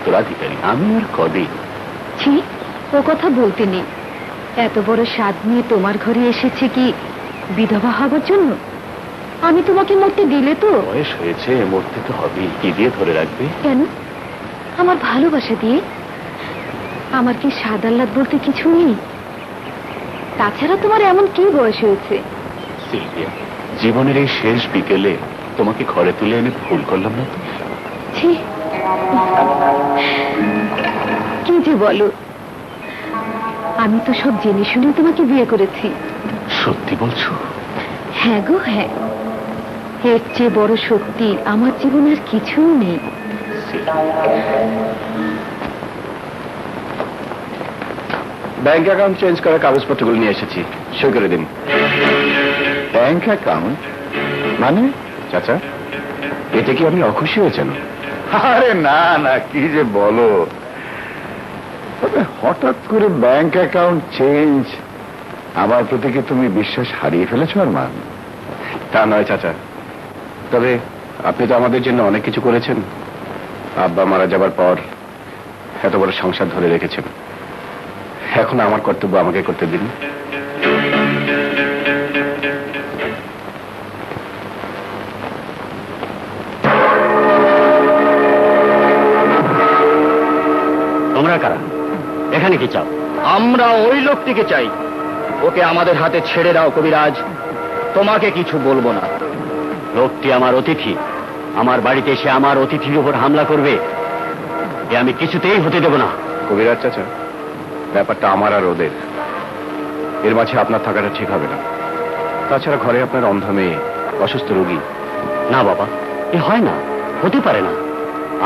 উত্তরাধিকারী। আমি আর কদিন ছি ও কথা বলতে নেই। এত বড় স্বাদ নিয়ে তোমার ঘরে এসেছে কি বিধবা হবার জন্য? আমি তোমাকে মরতে দিলে তো? বয়স হয়েছে মরতে তো হবেই। কি দিয়ে ধরে রাখবে? কেন? আমার ভালোবাসা দিয়ে? আমার কি স্বাদ আহ্লাদ বলতে কিছু নেই? তাছাড়া তোমার এমন কি বয়স হয়েছে? সিলভিয়া জীবনের এই শেষ বিকেলে তোমাকে ঘরে তুলে এনে ভুল করলাম না ছি কি যে বলো? আমি তো সব জেনে শুনে তোমাকে বিয়ে করেছি। সত্যি বলছো? হ্যাঁ গো হ্যাঁ। এর চেয়ে বড় সত্যি আমার জীবনের কিছুই নেই। ব্যাংক অ্যাকাউন্ট চেঞ্জ করার কাগজপত্রগুলো নিয়ে এসেছি। সই করে দিন। ব্যাংক অ্যাকাউন্ট মানে? চাচা এতে কি আপনি অখুশি হয়েছেন আরে না না, কি যে বলো। হঠাৎ করে ব্যাংক অ্যাকাউন্ট চেঞ্জ আমার প্রতি কি তুমি বিশ্বাস হারিয়ে ফেলেছো আর মান তা নয়, চাচা। তবে আপনি তো আমাদের জন্য অনেক কিছু করেছেন। আব্বা মারা যাবার পর এত বড় সংসার ধরে রেখেছেন। এখন আমার কর্তব্য আমাকে করতে দিন। এখানে কি চাও। আমরা ওই লোকটিকে চাই। ওকে আমাদের হাতে ছেড়ে দাও কবিরাজ। তোমাকে কিছু বলব না। লোকটি আমার অতিথি। আমার বাড়িতে এসে আমার অতিথির উপর হামলা করবে। এ আমি কিছুতেই হতে দেব না। কবিরাজ চাচা ব্যাপারটা আমার আর ওদের। এর মাঝে আপনার থাকাটা ঠিক হবে না। তাছাড়া ঘরে আপনার অন্ধ মেয়ে অসুস্থ রোগী। না বাবা এ হয় না। হতে পারে না।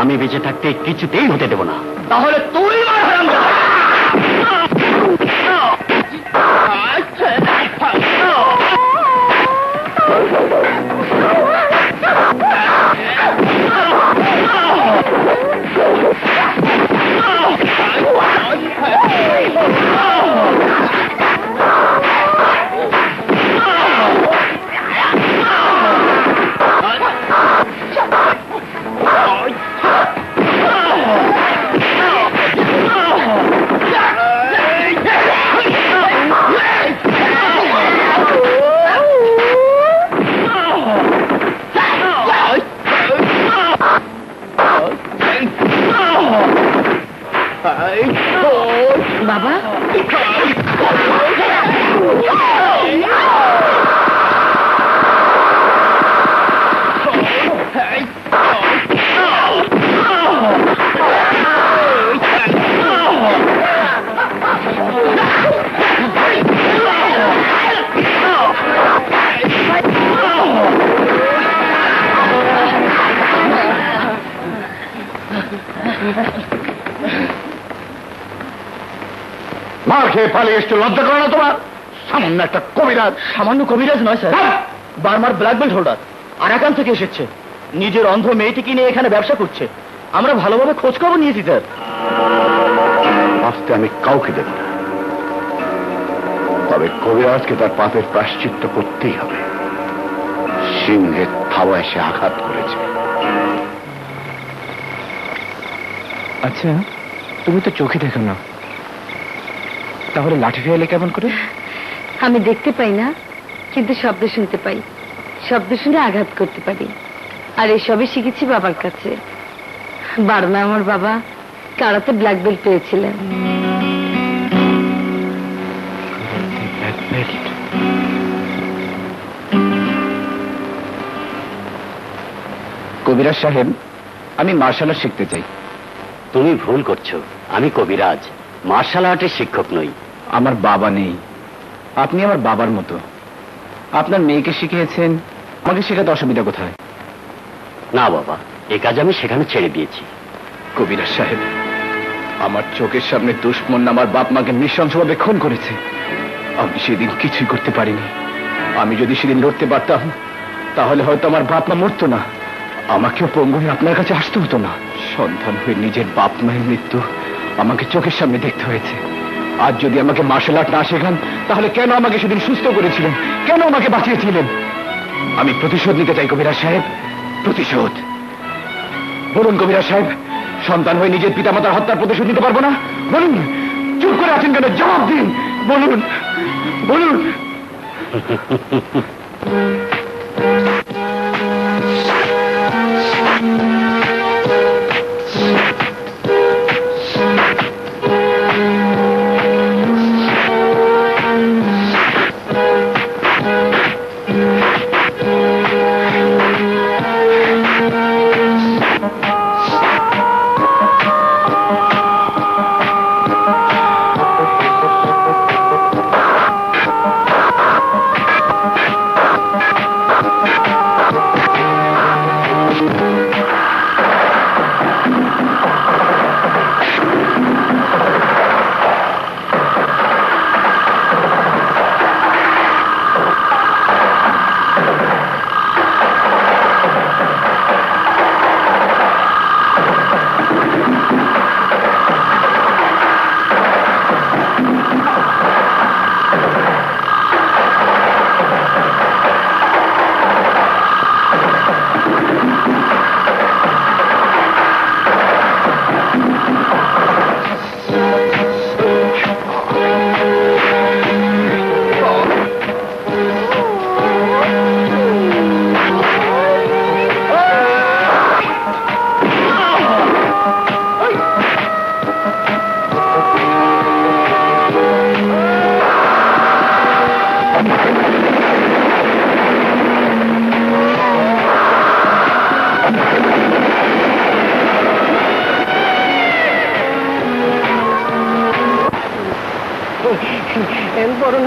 আমি বেঁচে থাকতে কিছুতেই হতে দেব না। তাহলে তুই মার হারামজাদা। বাবা খেয়ে পালিয়ে এসছো লজ্জা করো না তোমার। সামান্য একটা কবিরাজ। সামান্য কবিরাজ নয় স্যার। বারমার ব্ল্যাক বেল্ট হোল্ডার। আরাকান থেকে এসেছে। নিজের অন্ধ মেয়েটিকে নিয়ে এখানে ব্যবসা করছে? আমরা ভালোভাবে খোঁজ খবর নিয়েছি স্যার। আসতে আমি কাউকে দেব না। তবে কবিরাজকে তার পাপের প্রাশ্চিত্য করতেই হবে। সিংহের থাওয়া এসে আঘাত করেছে। আচ্ছা তুমি তো চোখে দেখো না। তাহলে লাঠি ফেলে কেমন করে? আমি দেখতে পাই না কিন্তু শব্দ শুনতে পাই। শব্দ শুনে আঘাত করতে পারি। আর এসবই শিখেছি বাবার কাছে। বারমা আমার বাবা কারাতে ব্ল্যাক বেল্ট পেয়েছিলেন। কবিরাজ সাহেব আমি মার্শাল আর্ট শিখতে চাই। তুমি ভুল করছ। আমি কবিরাজ। মার্শাল আর্টের শিক্ষক নই। আমার বাবা নেই। আপনি আমার বাবার মতো। আপনার মেয়েকে শিখিয়েছেন আমাকে শেখাতে অসুবিধা কোথায়? না বাবা এ কাজ আমি সেখানে ছেড়ে দিয়েছি। কবিরাজ সাহেব আমার চোখের সামনে দুশ্মন আমার বাপ মাকে নৃশংসভাবে খুন করেছে। আমি সেদিন কিছুই করতে পারিনি। আমি যদি সেদিন লড়তে পারতাম তাহলে হয়তো আমার বাপ মা মরতো না। আমাকেও পঙ্গু আপনার কাছে আসতে হতো না। সন্তান হয়ে নিজের বাপ মায়ের মৃত্যু আমাকে চোখের সামনে দেখতে হয়েছে। আজ যদি আমাকে মার্শাল আর্ট না শেখান, তাহলে কেন আমাকে সেদিন সুস্থ করেছিলেন? কেন আমাকে বাঁচিয়েছিলেন? আমি প্রতিশোধ নিতে চাই কবিরাজ সাহেব, প্রতিশোধ। বলুন কবিরাজ সাহেব, সন্তান হয়ে নিজের পিতামাতার হত্যার প্রতিশোধ নিতে পারব না? বলুন, চুপ করে আছেন কেন? জবাব দিন। বলুন বলুন।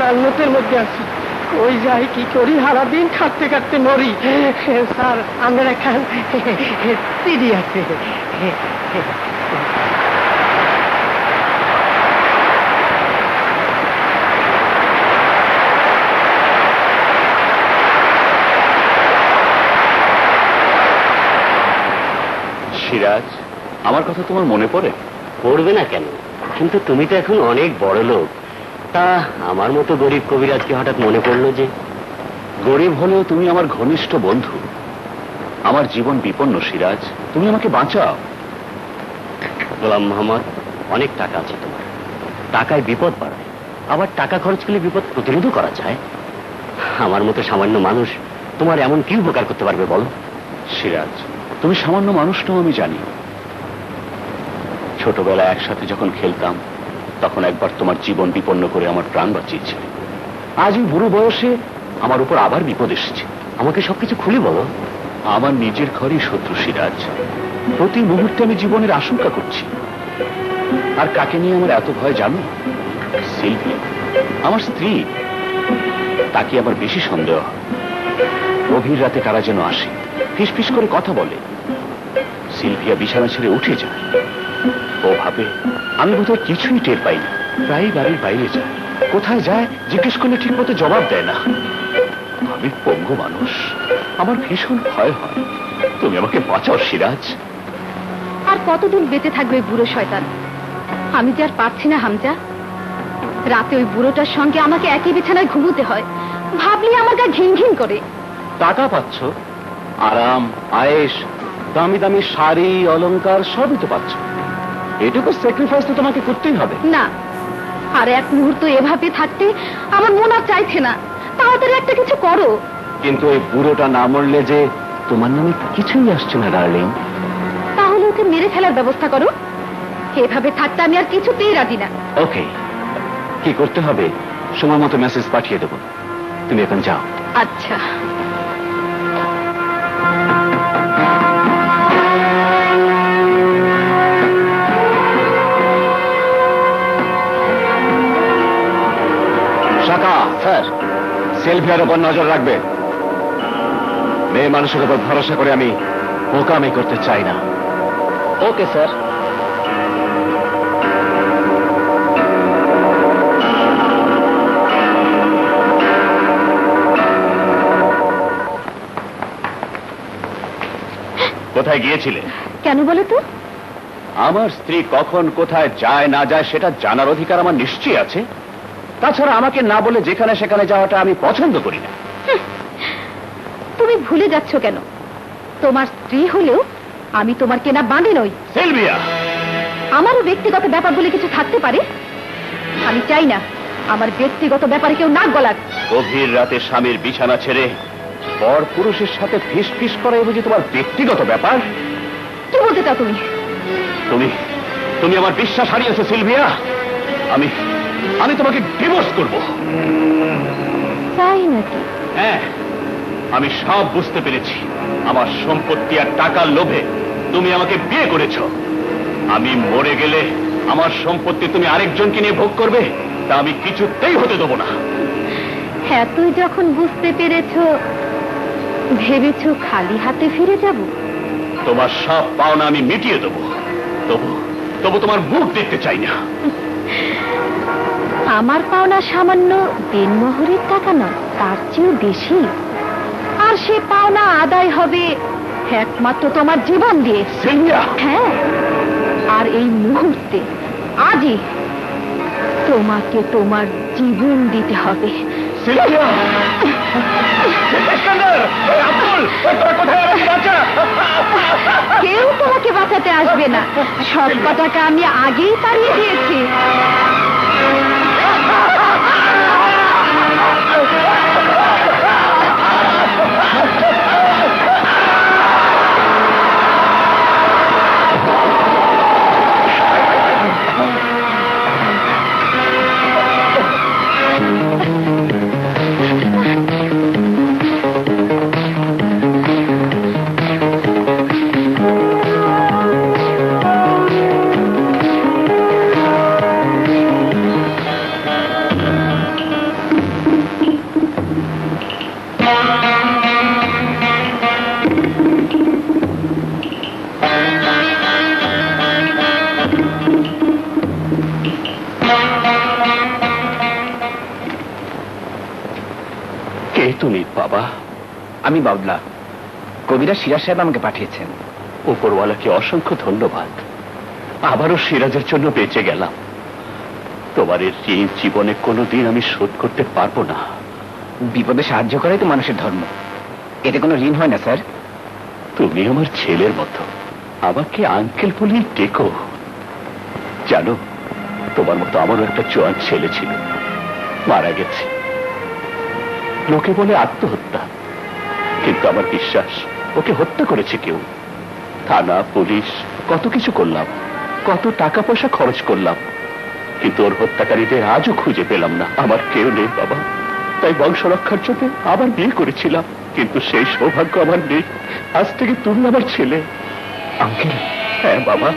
বড় নান্নতের মধ্যে আছি। ওই যাই কি করি সারাদিন খাটতে খাটতে মরি। স্যার আমার এখান সিডি আছে। সিরাজ আমার কথা তোমার মনে পড়ে? পড়বে না কেন? কিন্তু তুমি তো এখন অনেক বড় লোক তা আমার মতো গরিব কবিরাজকে হঠাৎ মনে পড়ল যে গরিব হলেও তুমি আমার ঘনিষ্ঠ বন্ধু। আমার জীবন বিপন্ন, সিরাজ। তুমি আমাকে বাঁচাও। গোলাম মোহাম্মদ, অনেক টাকা আছে তোমার। টাকায় বিপদ বাড়ায়। আবার টাকা খরচ করলে বিপদ প্রতিরোধও করা যায়। আমার মতো সামান্য মানুষ তোমার এমন কি উপকার করতে পারবে বলো? সিরাজ, তুমি সামান্য মানুষ নও আমি জানি। ছোটবেলায় একসাথে যখন খেলতাম তখন একবার তোমার জীবন বিপন্ন করে আমার প্রাণ বাঁচিয়েছিলে। আজ এই বুড়ো বয়সে আমার উপর আবার বিপদ এসেছে। আমাকে সবকিছু খুলে বলো। আমার নিজের ঘরই শত্রু সিরাজ। প্রতি মুহূর্তে আমি জীবনের আশঙ্কা করছি। আর কাকে নিয়ে আমার এত ভয় জানো? সিলভিয়া, আমার স্ত্রী। তাকে আমার বেশি সন্দেহ গভীর রাতে কারা যেন আসে, ফিসফিস করে কথা বলে। সিলভিয়া বিছানা ছেড়ে উঠে যায়। ও ভাবে আমি বোধহয় কিছুই টের পাই না প্রায় বাড়ির বাইরে যায়। কোথায় যায় জিজ্ঞেস করলে ঠিক মতো জবাব দেয় না। আমি পঙ্গু মানুষ। আমার ভীষণ ভয় হয়। তুমি আমাকে বাঁচাও সিরাজ। আর কতদিন বেঁচে থাকবে বুড়ো শয়তান? আমি যে আর পারছি না হামজা। রাতে ওই বুড়োটার সঙ্গে আমাকে একই বিছানায় ঘুমোতে হয়। ভাবলি আমার গা ঘিন ঘিন করে। টাকা পাচ্ছ? আরাম আয়েস দামি দামি শাড়ি অলংকার সবই তো পাচ্ছ। এটুকু স্যাক্রিফাইস তো তোমাকে করতেই হবে। না আর এক মুহূর্ত এভাবে থাকতে আমার মন আর চাইছে না। তাড়াতাড়ি একটা কিছু করো। কিন্তু ওই বুড়োটা না মরলে যে তোমার নামে কিছুই আসছে না ডার্লিং তাহলে ওকে মেরে ফেলার ব্যবস্থা করো। এভাবে থাকতে আমি আর কিছুতেই রাজি না। ওকে কি করতে হবে? সময় মতো মেসেজ পাঠিয়ে দেবো। তুমি এখন যাও। আচ্ছা। সেলফিয়ার উপর নজর রাখবে। মেয়ে মানুষের উপর ভরসা করে আমি বোকামি করতে চাই না। Okay sir. কোথায় গিয়েছিলে? কেন বলো তো? আমার স্ত্রী কখন কোথায় যায় না যায় সেটা জানার অধিকার আমার নিশ্চয়ই আছে। তাছাড়া আমাকে না বলে যেখানে সেখানে যাওয়াটা আমি পছন্দ করি না। তুমি ভুলে যাচ্ছ কেন? তোমার স্ত্রী হলেও আমি তোমার কেনা বাঁধে নই। সেলভিয়া! আমারও ব্যক্তিগত ব্যাপার বলে কিছু থাকতে পারে? আমি চাই না আমার ব্যক্তিগত ব্যাপারে কেউ নাক গলাক। গভীর রাতে স্বামীর বিছানা ছেড়ে পর পুরুষের সাথে ফিস ফিস করাই বুঝি তোমার ব্যক্তিগত ব্যাপার? কি বলতে চাও তুমি? তুমি তুমি আমার বিশ্বাস হারিয়েছো সিলভিয়া! আমি আমি তোমাকে ডিভোর্স করব। তাই নাকি? হ্যাঁ আমি সব বুঝতে পেরেছি। আমার সম্পত্তি আর টাকার লোভে তুমি আমাকে বিয়ে করেছ। আমি মরে গেলে আমার সম্পত্তি তুমি আরেকজনকে নিয়ে ভোগ করবে তা আমি কিছুতেই হতে দেবো না। হ্যাঁ তুই যখন বুঝতে পেরেছ ভেবেছ খালি হাতে ফিরে যাব? তোমার সব পাওনা আমি মিটিয়ে দেবো। তবু তবু তোমার মুখ দেখতে চাই না। আমার পাওনা সামান্য দিনমোহরের টাকা নয় তার চেয়েও বেশি। আর সে পাওনা আদায় হবে একমাত্র তোমার জীবন দিয়ে। হ্যাঁ আর এই মুহূর্তে আজই তোমাকে তোমার জীবন দিতে হবে? কেউ তোমাকে বাঁচাতে আসবে না। সব কটাকে আমি আগেই তাড়িয়ে দিয়েছি। বাবা, আমি বাবলা। কবিরা সিরাজ সাহেব আমাকে পাঠিয়েছেন। উপরওয়ালাকে অসংখ্য ধন্যবাদ। আবারও সিরাজের জন্য বেঁচে গেলাম। তোমার এই ঋণ জীবনে কোনোদিন আমি শোধ করতে পারব না। বিপদে সাহায্য করাই তো মানুষের ধর্ম। এতে কোনো ঋণ হয় না, স্যার। তুমি আমার ছেলের মতো। আমাকে আঙ্কেল বলেই টেকো জানো, তোমার মতো আমারও একটা জোয়ান ছেলে ছিল। মারা গেছে। লোকে বলে আত্মহত্যা। কিন্তু আমার বিশ্বাস, ওকে হত্যা করেছে কেউ। থানা, পুলিশ, কত কিছু করলাম, কত টাকা পয়সা খরচ করলাম। কিন্তু ওর হত্যাকারীদের আজও খুঁজে পেলাম না। আমার কেউ নেই বাবা। তাই বংশ রক্ষার জন্য আবার বিয়ে করেছিলাম। কিন্তু সেই সৌভাগ্য আমার নেই। আজ থেকে তুমি আমার ছেলে। আঙ্কেল হ্যাঁ বাবা।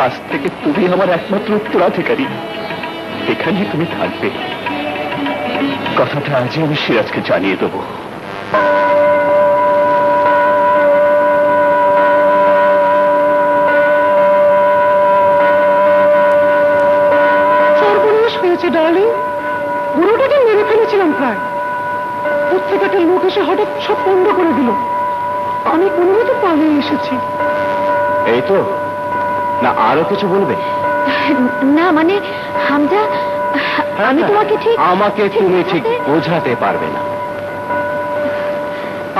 আজ থেকে তুমি আমার একমাত্র উত্তরাধিকারী। এখানে তুমি থাকবে। কথাটা আজই আমি সিরাজকে জানিয়ে দেবো। সর্বনাশ হয়েছে ডার্লিং। বুড়োটাকে মেরে ফেলেছিলাম প্রায়। প্রত্যেক একটা লোক এসে হঠাৎ সব বন্ধ করে দিল। আমি কোনো মতো পালিয়ে এসেছি। এই তো না আরও কিছু বলবে? না মানে হামজা আমি তোমাকে ঠিক আমাকে তুমি ঠিক বোঝাতে- পারবে না।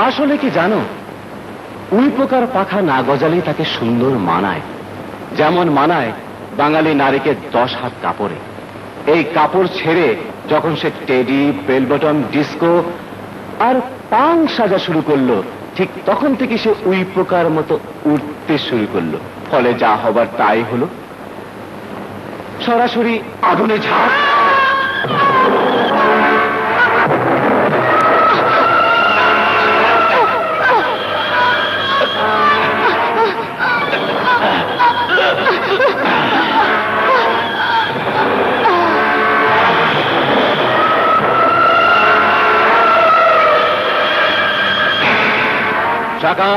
আসলে কি জানো? উই প্রকার পাখা না গজালে তাকে সুন্দর মানায়। যেমন মানায় বাঙালি নারীকে দশ হাত কাপড়ে। এই কাপড় ছেড়ে যখন সে টেডি বেল বটম ডিস্কো আর পাং সাজা শুরু করল ঠিক তখন থেকে সে উই প্রকার মতো উঠতে শুরু করল। ফলে যা হবার তাই হলো। সরাসরি আগুনে ঝাঁপ চাকা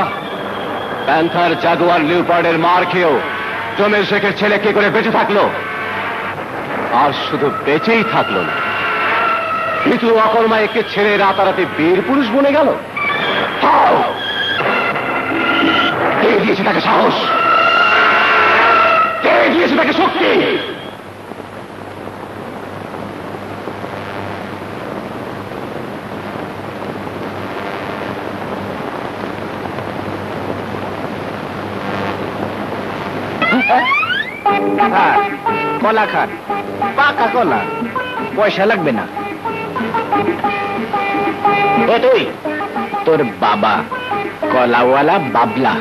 প্যান্থার জাগুয়ার লিওপার্ডের মার খেয়েও জমের শেখের ছেলে কি করে বেঁচে থাকল? আর শুধু বেঁচেই থাকল না। মৃত্যু অকর্মায়কে ছেড়ে রাতারাতি বীর পুরুষ বনে গেল। দিয়েছে তাকে সাহস? দিয়েছে তাকে শক্তি হ্যাঁ কলা খান। পাকা কলা পয়সা লাগবে না। তুই তোর বাবা কলাওয়ালা বাবলা।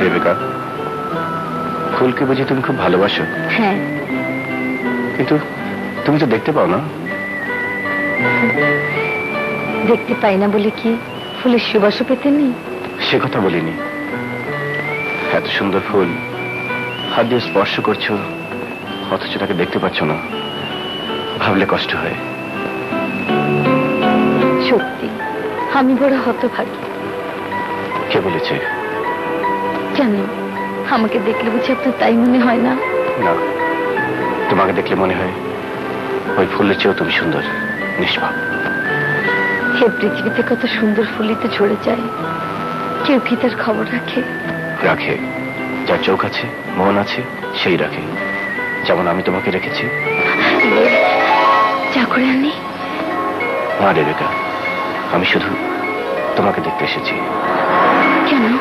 রেবেকা ফুলকে বুঝি তুমি খুব ভালোবাসো? হ্যাঁ। কিন্তু তুমি তো দেখতে পাও না। দেখতে পাই না বলে কি ফুলের সুবাসও পেতে নেই? সে কথা বলিনি। এত সুন্দর ফুল হাত দিয়ে স্পর্শ করছ অথচ তাকে দেখতে পাচ্ছ না। ভাবলে কষ্ট হয়। সত্যি আমি বড় হতভাগী। কে বলেছে? জানেন আমাকে দেখলে বুঝি আপনার তাই মনে হয় না? না তোমাকে দেখলে মনে হয় ওই ফুলের চেয়েও তুমি সুন্দর নিষ্পাপ। হে পৃথিবীতে কত সুন্দর ফুলই তো ঝরে যায়। কেউ কি তার খবর রাখে? রাখে। যার চোখ আছে মন আছে সেই রাখে। যেমন আমি তোমাকে রেখেছি। মা রেবেকা আমি শুধু তোমাকে দেখতে এসেছি। কেন?